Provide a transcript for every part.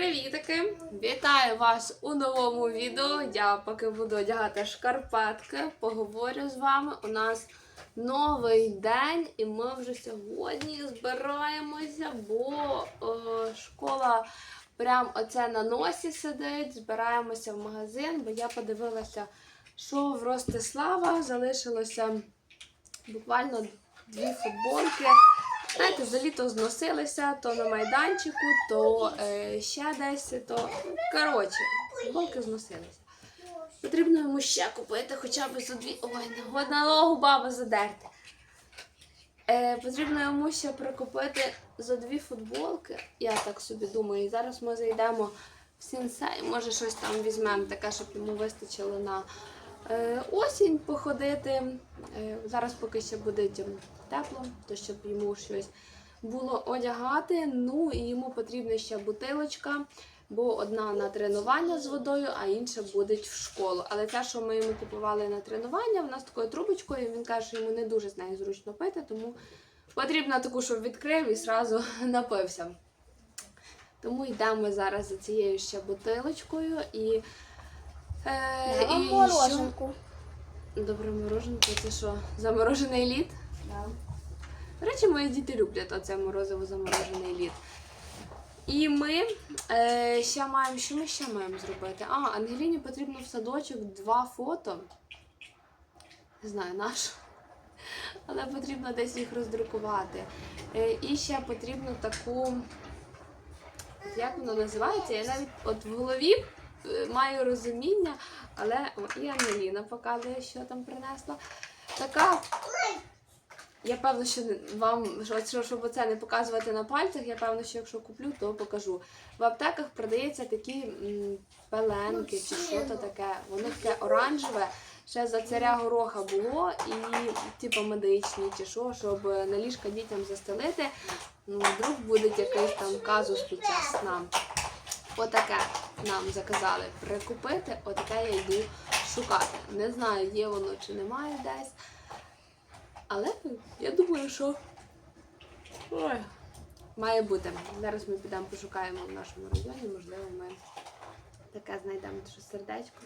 Привітики! Вітаю вас у новому відео. Я поки буду одягати шкарпетки, поговорю з вами. У нас новий день, і ми вже сьогодні збираємося, бо е, школа прям оце на носі сидить. Збираємося в магазин, бо я подивилася, що в Ростислава залишилося буквально дві футболки. Знаєте, за літо зносилися то на майданчику, то е, ще десь, то коротше, футболки зносилися. Потрібно йому ще купити хоча б за дві. Ой, не на ногу баба задерти. Е, потрібно йому ще прикупити за дві футболки. Я так собі думаю. І зараз ми зайдемо в сінсей, може щось там візьмемо, таке, щоб йому вистачило на е, осінь походити. Е, зараз поки ще буде м, тепло, то щоб йому щось було одягати. Ну і йому потрібна ще бутилочка, бо одна на тренування з водою, а інша буде в школу. Але те, що ми йому купували на тренування, вона з такою трубочкою. Він каже, що йому не дуже з нею зручно пити, тому потрібно таку, щоб відкрив і зразу напився. Тому йдемо зараз за цією ще бутилочкою і. Е, і що? мороженку. Добре, мороженко, це що? Заморожений лід? До речі, мої діти люблять оце морозиво заморожений лід. І ми е, ще маємо, що ми ще маємо зробити? А, Ангеліні потрібно в садочок два фото. Не знаю, наш. Але потрібно десь їх роздрукувати. Е, і ще потрібно таку. Як воно називається? Я навіть от в голові е, маю розуміння, але о, і Ангеліна показує, що там принесла. Така. Я певно, що вам, що- що- щоб оце не показувати на пальцях, я певно, що якщо куплю, то покажу. В аптеках продається такі м, пеленки чи що то таке. Воно таке оранжеве. Ще за царя гороха було і типу медичні, чи що, щоб на ліжка дітям застелити. Ну, вдруг буде якийсь там казус під час сна. Отаке нам заказали прикупити, отаке я йду шукати. Не знаю, є воно чи немає десь. Але я думаю, що Ой. має бути. Зараз ми підемо пошукаємо в нашому районі, можливо, ми таке знайдемо щось сердечко.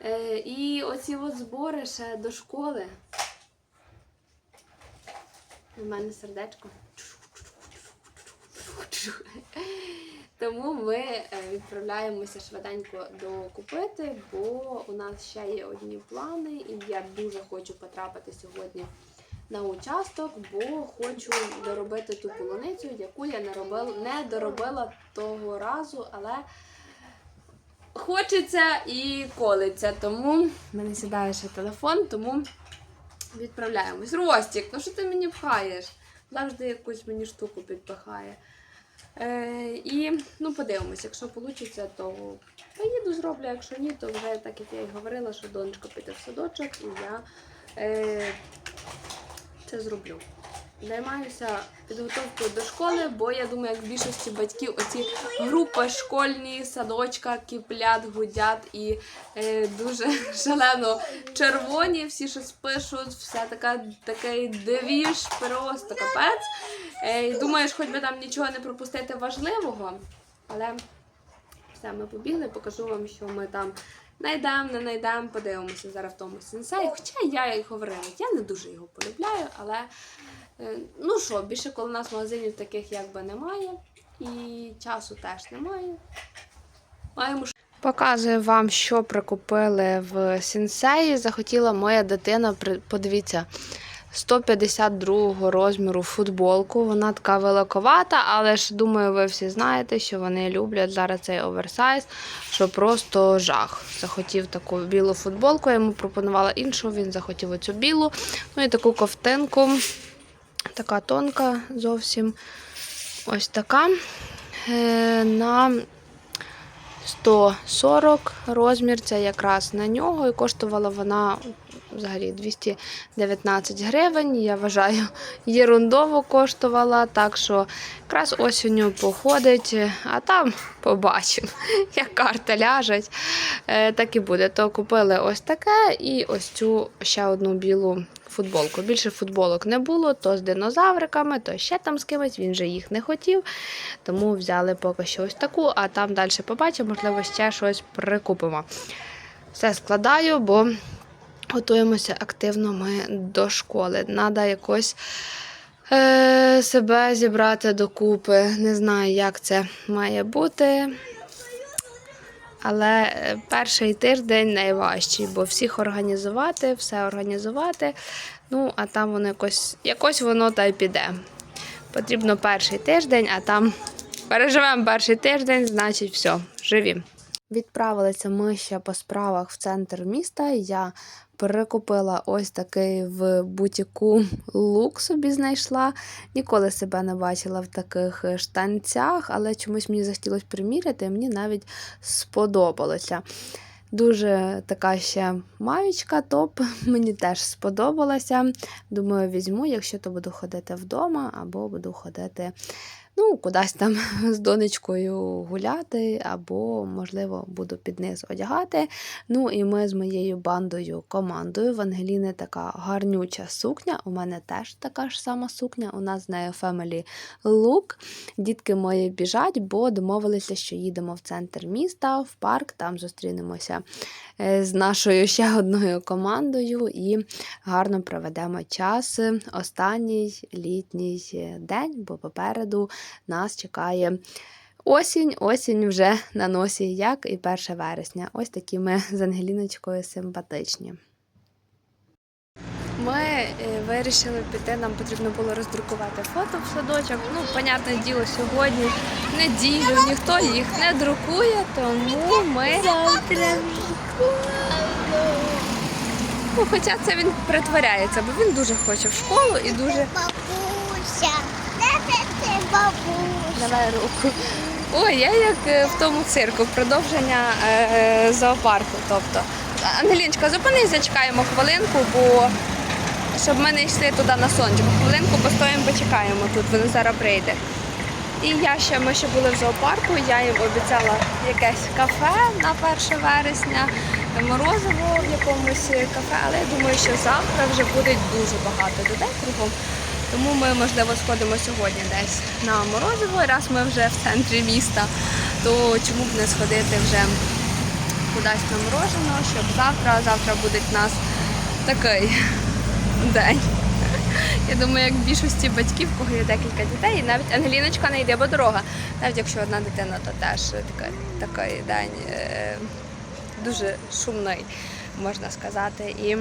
Е, і оці от збори ще до школи. У мене сердечко. Тому ми е, відправляємося швиденько докупити, бо у нас ще є одні плани, і я дуже хочу потрапити сьогодні на участок, бо хочу доробити ту полуницю, яку я не робила, не доробила того разу, але хочеться і колиться. Тому мене сідає ще телефон, тому відправляємось. Ростік, ну що ти мені пхаєш? Завжди якусь мені штуку підпихає. Е, і ну, подивимось, якщо вийде, то поїду зроблю, якщо ні, то вже так як я і говорила, що донечка піде в садочок, і я е, це зроблю. Займаюся підготовкою до школи, бо я думаю, як в більшості батьків оці групи школьні, садочка, киплять, гудять і е, дуже шалено червоні, всі щось пишуть, все така, такий девіж, просто капець. Е, думаєш, хоч би там нічого не пропустити важливого, але все, ми побігли, покажу вам, що ми там знайдемо, не знайдемо, подивимося зараз в тому сенсеї. Хоча я як говорила, я не дуже його полюбляю, але е, ну що, більше коли у нас магазинів таких якби немає, і часу теж немає. Маємо Показую вам, що прикупили в сінсеї. Захотіла моя дитина, подивіться, 152 розміру футболку. Вона така великовата, але ж думаю, ви всі знаєте, що вони люблять зараз цей оверсайз, що просто жах. Захотів таку білу футболку, я йому пропонувала іншу, він захотів оцю білу. Ну і таку ковтинку. Така тонка зовсім. Ось така. Е, на 140 розмір, це якраз на нього, і коштувала вона взагалі 219 гривень. Я вважаю, єрундово коштувала. Так що якраз осінню походить, а там побачимо, як карта ляжуть. Е, так і буде. То купили ось таке і ось цю ще одну білу футболку. Більше футболок не було, то з динозавриками, то ще там з кимось. Він же їх не хотів. Тому взяли поки що ось таку, а там далі побачимо, можливо, ще щось прикупимо. Все складаю, бо готуємося активно ми до школи. Надо якось е, себе зібрати докупи. Не знаю, як це має бути. Але е, перший тиждень найважчий, бо всіх організувати, все організувати. Ну, а там воно якось, якось воно та й піде. Потрібно перший тиждень, а там переживемо перший тиждень, значить все, живі. Відправилися ми ще по справах в центр міста. Я перекупила ось такий в бутіку лук собі знайшла. Ніколи себе не бачила в таких е, штанцях, але чомусь мені захотілося приміряти, і мені навіть сподобалося. Дуже така ще маючка, топ. Мені теж сподобалася. Думаю, візьму, якщо то буду ходити вдома, або буду ходити ну, кудись там з донечкою гуляти, або, можливо, буду під низ одягати. Ну, і ми з моєю бандою, командою. В Ангеліни така гарнюча сукня. У мене теж така ж сама сукня. У нас з нею Family Look. Дітки мої біжать, бо домовилися, що їдемо в центр міста, в парк, там зустрінемося е, з нашою ще одною командою і гарно проведемо час. Останній літній день, бо попереду нас чекає. Осінь, осінь вже на носі, як і 1 вересня. Ось такі ми з Ангеліночкою симпатичні. Ми е, вирішили піти, нам потрібно було роздрукувати фото в садочок. Ну, понятне діло, сьогодні неділю, ніхто їх не друкує, тому ми. Завтра Ну, хоча це він притворяється, бо він дуже хоче в школу і дуже. Бабуся? Давай руку. Ой, я як е, в тому цирку, продовження е, зоопарку. Тобто, Ангеліночка, зупинись, зачекаємо хвилинку, бо щоб ми не йшли туди на сонечко. Хвилинку постоїмо, почекаємо тут, він зараз прийде. І я ще ми ще були в зоопарку, я їм обіцяла якесь кафе на 1 вересня, морозиво в якомусь кафе, але я думаю, що завтра вже буде дуже багато людей кругом. Тому ми, можливо, сходимо сьогодні десь на морозиво. Раз ми вже в центрі міста, то чому б не сходити вже кудись на мороженого, щоб завтра, завтра буде в нас такий день. Я думаю, як більшості батьків, кого є декілька дітей, і навіть Ангеліночка не йде, бо дорога. Навіть якщо одна дитина, то теж така, такий день е, дуже шумний, можна сказати. І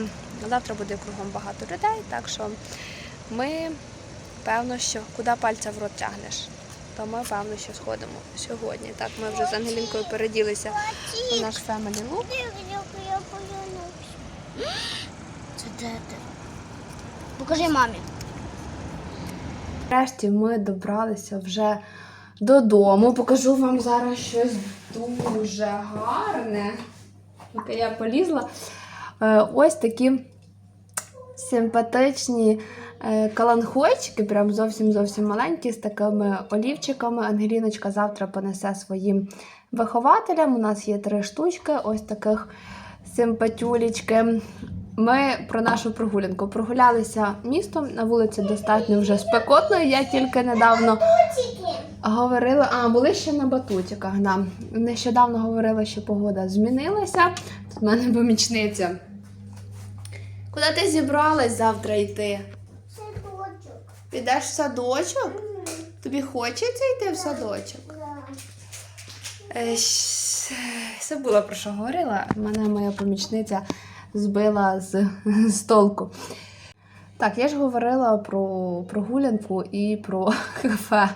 завтра буде кругом багато людей, так що ми певно, що куди пальця в рот тягнеш, то ми певно, що сходимо сьогодні. Так, ми вже з Ангелінкою переділися у наш family look. Це де ти? Покажи мамі. Нарешті ми добралися вже додому. Покажу вам зараз щось дуже гарне. Поки я полізла. Е, Ось такі симпатичні каланхойчики, прям зовсім-зовсім маленькі, з такими олівчиками. Ангеліночка завтра понесе своїм вихователям. У нас є три штучки, ось таких симпатюлічки. Ми про нашу прогулянку прогулялися містом. На вулиці достатньо вже спекотно. Я тільки недавно говорила, а були ще на батутиках. Да. Нещодавно говорила, що погода змінилася. Тут в мене помічниця. Куди ти зібралась завтра йти? Підеш в садочок? Тобі хочеться йти в садочок? Е, Забула про що говорила. Мене моя помічниця збила з, з толку. Так, я ж говорила про прогулянку і про кафе.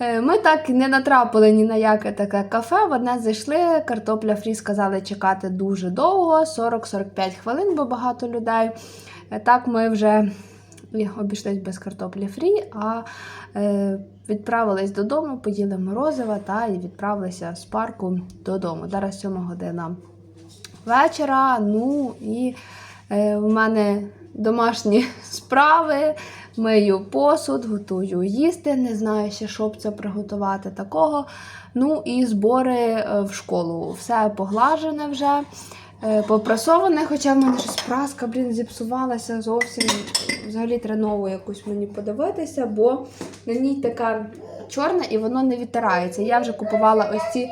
Е, Ми так не натрапили ні на яке таке кафе. В одне зайшли, картопля фрі сказали чекати дуже довго, 40-45 хвилин, бо багато людей. Е, Так ми вже обійшлись без картоплі фрі, а е, відправились додому, поїли морозива та і відправилися з парку додому. Зараз 7 година вечора. Ну і Е, У мене домашні справи, мию посуд, готую їсти. Не знаю ще, що це приготувати такого. Ну і збори е, в школу. Все поглажене вже, е, попрасоване, хоча в мене щось праска, блін, зіпсувалася зовсім. Взагалі треба нову якусь мені подивитися, бо на ній така чорна і воно не відтирається. Я вже купувала ось ці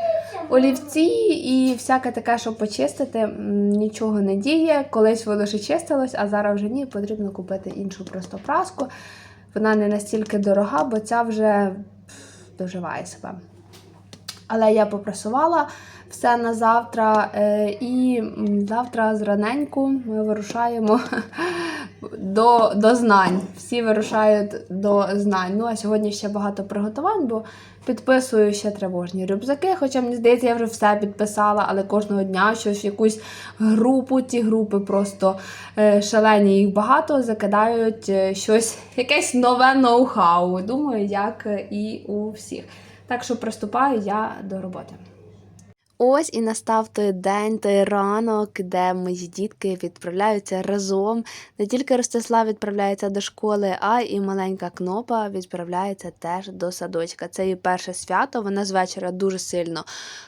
олівці і всяке таке, щоб почистити, нічого не діє. Колись воно ще чистилось, а зараз вже ні, потрібно купити іншу просто праску. Вона не настільки дорога, бо ця вже доживає себе. Але я попрасувала все на завтра, е, і завтра зраненьку ми вирушаємо до, до знань. Всі вирушають до знань. Ну а сьогодні ще багато приготувань, бо підписую ще тривожні рюкзаки. Хоча мені здається, я вже все підписала, але кожного дня щось якусь групу. Ті групи просто е, шалені, їх багато закидають е, щось, якесь нове ноу-хау. Думаю, як і у всіх. Так що приступаю я до роботи. Ось і настав той день, той ранок, де мої дітки відправляються разом. Не тільки Ростислав відправляється до школи, а і маленька кнопа відправляється теж до садочка. Це її перше свято. Вона з вечора дуже сильно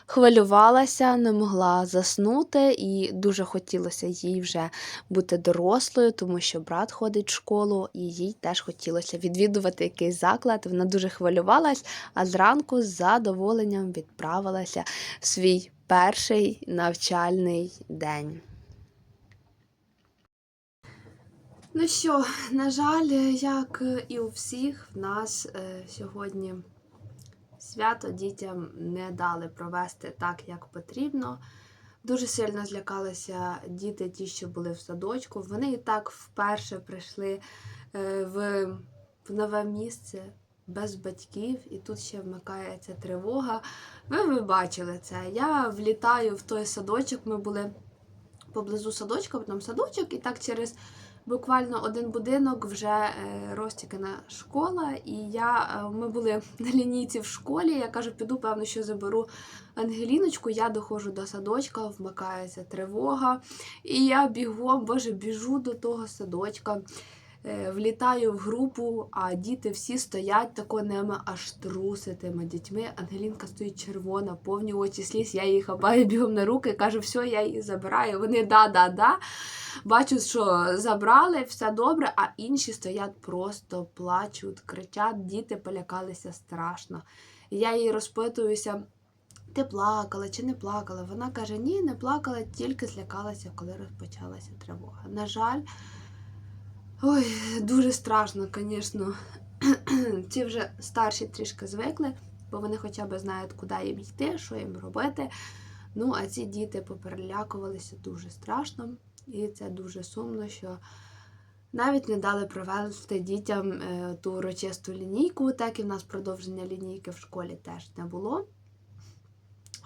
хвилювалася, не могла заснути, і дуже хотілося їй вже бути дорослою, тому що брат ходить в школу, і їй теж хотілося відвідувати якийсь заклад. Вона дуже хвилювалась, а зранку з задоволенням відправилася в свій перший навчальний день. Ну що, на жаль, як і у всіх, в нас е, сьогодні свято дітям не дали провести так, як потрібно. Дуже сильно злякалися діти, ті, що були в садочку. Вони і так вперше прийшли е, в, в нове місце без батьків, і тут ще вмикається тривога. Ви, ви бачили це. Я влітаю в той садочок. Ми були поблизу садочка, потім садочок, і так через буквально один будинок вже е, Ростікина школа. І я, е, ми були на лінійці в школі. Я кажу, піду, певно, що заберу Ангеліночку. Я доходжу до садочка, вмикається тривога. І я бігом, боже, біжу до того садочка. Е, Влітаю в групу, а діти всі стоять тако ними аж труситими дітьми. Ангелінка стоїть червона, повні очі сліз. Я її хапаю бігом на руки, кажу, все, я її забираю. Вони да-да-да. Бачу, що забрали, все добре, а інші стоять просто плачуть, кричать, діти полякалися страшно. Я їй розпитуюся. Ти плакала чи не плакала? Вона каже: ні, не плакала, тільки злякалася, коли розпочалася тривога. На жаль, ой, дуже страшно, звісно. Ці вже старші трішки звикли, бо вони хоча б знають, куди їм йти, що їм робити. Ну, а ці діти поперелякувалися дуже страшно, і це дуже сумно, що навіть не дали провести дітям е, ту урочисту лінійку, так і в нас продовження лінійки в школі теж не було.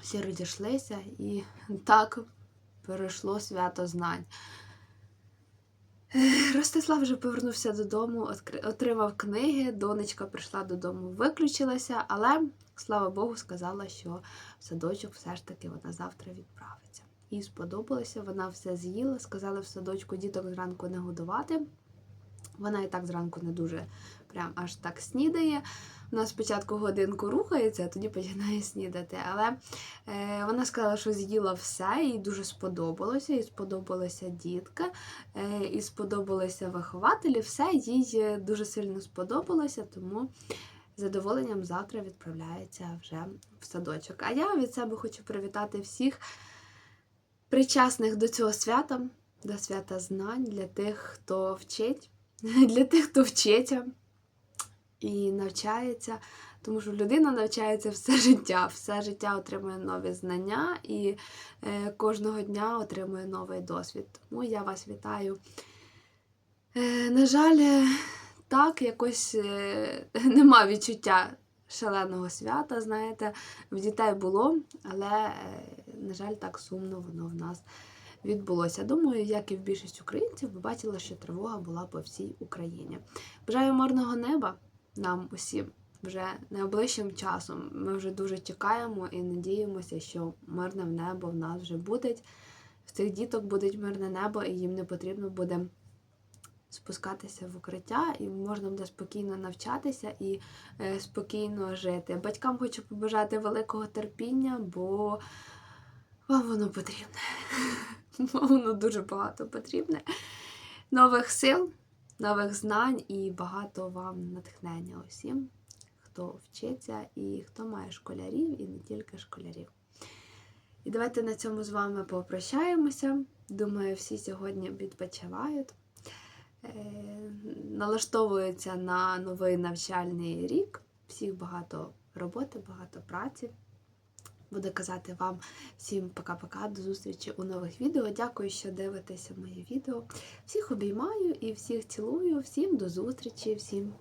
Всі розійшлися, і так перейшло свято знань. Ростислав вже повернувся додому, отримав книги, донечка прийшла додому, виключилася, але, слава Богу, сказала, що в садочок все ж таки вона завтра відправиться. Їй сподобалося, вона все з'їла, сказала в садочку діток зранку не годувати. Вона і так зранку не дуже прям аж так снідає. Вона спочатку годинку рухається, а тоді починає снідати. Але е, вона сказала, що з'їла все, їй дуже сподобалося, їй сподобалася дітка, е, і сподобалися вихователі. Все їй е, дуже сильно сподобалося, тому з задоволенням завтра відправляється вже в садочок. А я від себе хочу привітати всіх причасних до цього свята, до свята знань, для тих, хто вчить, для тих, хто вчиться і навчається, тому що людина навчається все життя, все життя отримує нові знання і е, кожного дня отримує новий досвід. Тому я вас вітаю. Е, на жаль, е, так, якось нема відчуття шаленого свята, знаєте, в дітей було, але, на жаль, так сумно воно в нас відбулося. Думаю, як і в більшість українців, ви бачили, що тривога була по всій Україні. Бажаю мирного неба нам усім вже найближчим часом. Ми вже дуже чекаємо і надіємося, що мирне небо в нас вже буде в цих діток буде мирне небо, і їм не потрібно буде спускатися в укриття, і можна буде спокійно навчатися і е, спокійно жити. Батькам хочу побажати великого терпіння, бо вам воно потрібне. Вам воно дуже багато потрібне. Нових сил, нових знань і багато вам натхнення усім, хто вчиться і хто має школярів, і не тільки школярів. І давайте на цьому з вами попрощаємося. Думаю, всі сьогодні відпочивають, е, налаштовуються на новий навчальний рік. Всіх багато роботи, багато праці. Буду казати вам всім пока-пока, до зустрічі у нових відео. Дякую, що дивитеся моє відео. Всіх обіймаю і всіх цілую. Всім до зустрічі, всім